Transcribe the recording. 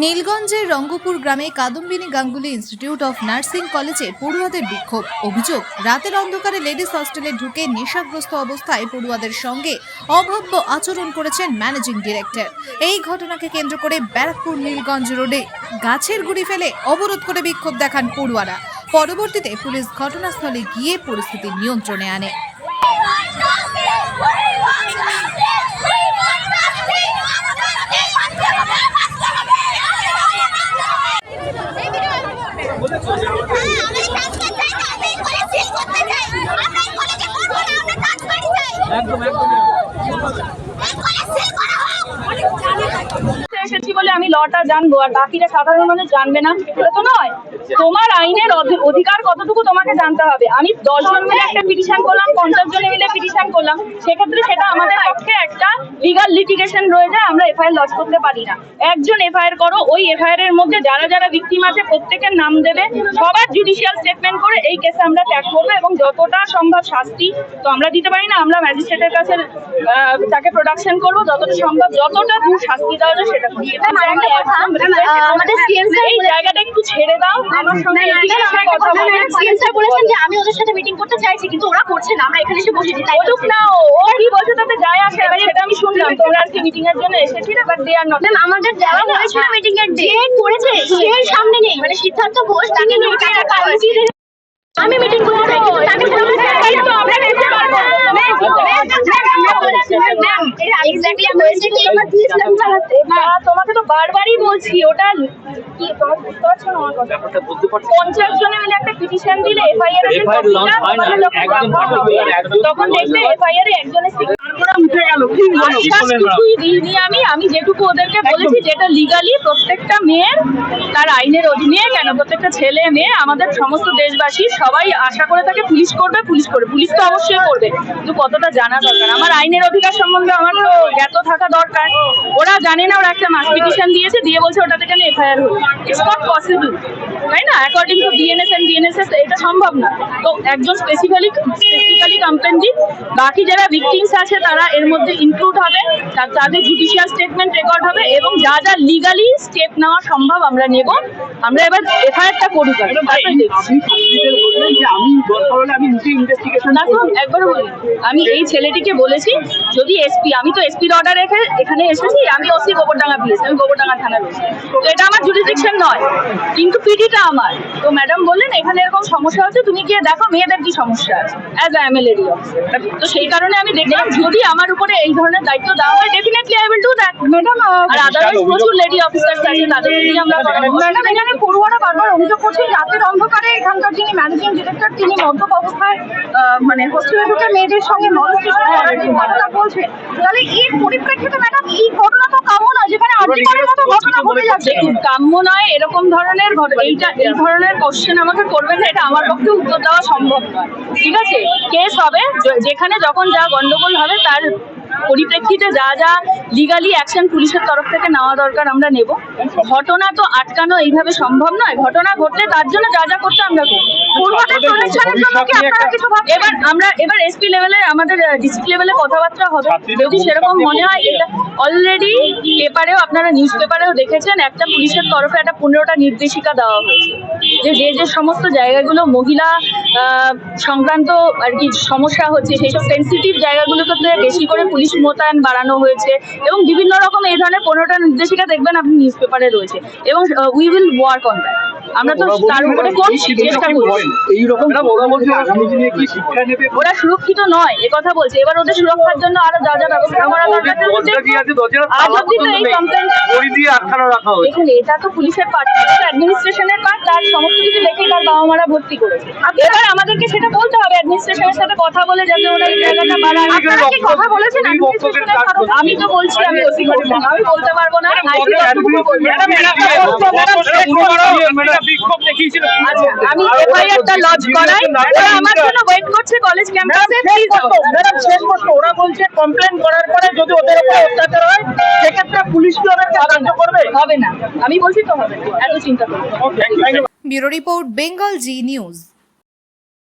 নীলগঞ্জের রঙ্গপুর গ্রামে Kadambini Ganguly institute of nursing কলেজে পড়ুয়াদের বিক্ষোভ। অভিযোগ, রাতের অন্ধকারে লেডিস হস্টেলে ঢুকে নেশাগ্রস্ত অবস্থায় পড়ুয়াদের সঙ্গে অভব্য আচরণ করেছেন ম্যানেজিং ডিরেক্টর। এই ঘটনাকে কেন্দ্র করে ব্যারাকপুর নীলগঞ্জ রোডে গাছের গুড়ি ফেলে অবরোধ করে বিক্ষোভ দেখান পড়ুয়ারা। পরবর্তীতে পুলিশ ঘটনাস্থলে গিয়ে পরিস্থিতি নিয়ন্ত্রণে আনে। একদম একদম আমি লটা জানব, আর বাকিরা সাধারণ মানুষ জানবে না। এটা তো নয়। তোমার আইনের অধিকার কতটুকু তোমাকে জানতে হবে? আমি দশ জন মিলে একটা পিটিশন করলাম, পঞ্চাশ জন মিলে পিটিশন করলাম। সেক্ষেত্রে সেটা আমাদের পক্ষে একটা লিগাল লিটিগেশন রয়ে যায়, আমরা এফআইআর লজ করতে পারি না। একজন এফআইআর করো, ওই এফআইআর এর মধ্যে যারা যারা ভিকটিম আছে, প্রত্যেকের নাম দেবে। সবার জুডিশিয়াল স্টেটমেন্ট করে এই কেসে আমরা ট্যাগ করব, এবং যতটা সম্ভব শাস্তি তো আমরা দিতে পারি না। আমরা ম্যাজিস্ট্রেটের কাছে তাকে প্রোডাকশন করব, যতটা সম্ভব, যতটা দূর শাস্তি দেওয়া যায় সেটা করব। ম্যাম, আরেকটা কথা, আমাদের CM স্যার এই জায়গাটা একটু ছেড়ে দাও আমার সঙ্গে কথা বলো। সিএম স্যার বলেছেন যে আমি ওদের সাথে মিটিং করতে চাইছি কিন্তু ওরা করছে না আমরা এখানে এসে বসেছি তাই বলুক না ও কি বলছে তাতে যায় আসে এবার সেটা আমি শুনলাম তোমরা আজকে মিটিং এর জন্য এসেছিলে but they are not ma'am আমাদের দেওয়া হয়েছিল মিটিং এর ডেট করেছে সেই সামনে নেই মানে সিদ্ধার্থ ঘোষ তাকে নিয়ে আমি মিটিং করতে চাই কিন্তু তাকে বলতে চাই তো আমরা পারব ম্যাম এক্স্যাক্টলি হয়েছে কি আমার প্লিজ ম্যাম চালাতে না তোমাকে তো বারবারই বলছি ওটা পঞ্চাশ জনে মিলে একটা পিটিশন দিলে এফআইআর তখন দেখবে এফআইআর এ একজনের আমি। আমি যেটুকু ওদেরকে বলেছি যেটা লিগালি প্রত্যেকটা মেয়ের তার আইনের অধীনে কেন প্রত্যেকটা ছেলে মেয়ে আমাদের সমস্ত দেশবাসী সবাই আশা করে থাকে পুলিশ করবে পুলিশ করবে। পুলিশ তো অবশ্যই করবে কিন্তু কতটা জানা দরকার? আমার আইনের অধিকার সম্বন্ধে আমার তো জ্ঞাত থাকা দরকার। ওরা জানে না ওরা একটা মাস পিটিশন দিয়েছে দিয়ে বলছে ওটাতে কেন এফআইআর হলো? ইটস নট পসিবল তাই না? According to DNS and DNSS এটা সম্ভব না। তো একজন স্পেসিফিক্যালি স্পেসিফিক্যালি কমপ্লেন দিক। বাকি যারা ভিকটিমস আছে তারা এর মধ্যে ইনক্লুড হবে তাদের জুডিশিয়াল স্টেটমেন্ট রেকর্ড হবে এবং যা যা লিগালি স্টেপ নেওয়া সম্ভব আমরা নেব আমরা এবার এফআইআরটা করি। আমি আমি নিজে ইনভেস্টিগেশন দেখো একবার বলি আমি এই ছেলেটিকে বলেছি যদি এসপি আমি তো এসপির অর্ডার রেখে এখানে এসেছি আমি ওসি গোবরডাঙ্গা পিএস আমি গোবরডাঙ্গা ওসি তো এটা আমার জুডিসডিকশন নয় কিন্তু পিডিটা আমার। তো ম্যাডাম বললেন এখানে এরকম সমস্যা হচ্ছে তুমি গিয়ে দেখো মেয়েদের কি সমস্যা আছে as I am L ED তো সেই কারণে আমি দেখলাম যদি আমার উপরে এই ধরনের দায়িত্ব দেওয়া হয় definitely I will do that madam R otherwise প্রচুর লেডি অফিসার্স আছে তাদের দিয়ে আমরা ম্যাডাম এখানে পড়ুয়ারা বারবার অভিযোগ করছেন রাতের অন্ধকারে এখানকার যিনি ম্যানেজিং ডিরেক্টর তিনি মদ্যপ অবস্থায় মানে হোস্টেলে ঢুকে মেয়েদের সঙ্গে ঘটনা বলছেন তাহলে এর পরিপ্রেক্ষিতে ম্যাডাম এই ঘটনা তো কাম্য নয় যেখানে আর্জিকরের মতো ঘটনা ঘটে যাচ্ছে। কাম্য নয় এরকম ধরনের এইটা এই ধরনের কোশ্চেন আমাকে করবেন না, এটা আমার পক্ষে উত্তর দেওয়া সম্ভব নয়। ঠিক আছে? কেস হবে যেখানে যখন যা গন্ডগোল হবে, তার পরিপ্রেক্ষিতে যা যা লিগালি অ্যাকশন পুলিশের তরফ থেকে নেওয়া দরকার আমরা নেব। ঘটনা তো আটকানো এইভাবে সম্ভব নয়। ঘটনা ঘটলে তার জন্য যা যা করতে আমরা ভাবছেন? এবার আমরা এবার এসপি লেভেলে আমাদের ডিস্ট্রিক্ট লেভেলে কথাবার্তা হবে। যদি সেরকম মনে হয় এটা অলরেডি পেপারেও আপনারা নিউজ পেপারেও দেখেছেন একটা পুলিশের তরফে একটা পনেরোটা নির্দেশিকা দেওয়া হয়েছে। যে যে যে সমস্ত জায়গাগুলো মহিলা আহ, সংক্রান্ত আর কি সমস্যা হচ্ছে সেই সব সেন্সিটিভ জায়গাগুলোতে বেশি করে পুলিশ মোতায়েন বাড়ানো হয়েছে এবং বিভিন্ন রকম এই ধরনের পনেরোটা নির্দেশিকা দেখবেন আপনি নিউজ পেপারে রয়েছে এবং we will work on that আমরা তো তার উপরে করছি চেষ্টা করছি। ওরা সুরক্ষিত নয় এ কথা বলছে। এবার ওদের সুরক্ষার জন্য আরও যা যা ব্যবস্থা করা দরকার আজ অব্দি তো এই কমপ্লেন দেখুন এটা তো পুলিশের পার্ট অ্যাডমিনিস্ট্রেশনের পার্ট তার সমস্ত কিছু দেখে তার বাবা মারা ভর্তি করেছে। এবার আমাদেরকে সেটা বলতে হবে অ্যাডমিনিস্ট্রেশনের সাথে কথা বলে যাতে ওরা এই জায়গাটা কথা বলেছেন। আমি তো বলছি আমি ওসি আমি বলতে পারব না আইপি কতটুকু বলব। বিক্ষোভ দেখিয়েছিল। আচ্ছা আমি এফআইআরটা লজ করাই ওরা আমার জন্য ওয়েট করছে কলেজ ক্যাম্পাসে প্লিজ ওরা বলছে কমপ্লেন করার পরে যদি ওদের উপরে অত্যাচার হয় সেক্ষেত্রে পুলিশ কি ওদেরকে সাহায্য করবে? হবে না। আমি বলছি তো হবে এত চিন্তা করব bureau report Bengal Zee News.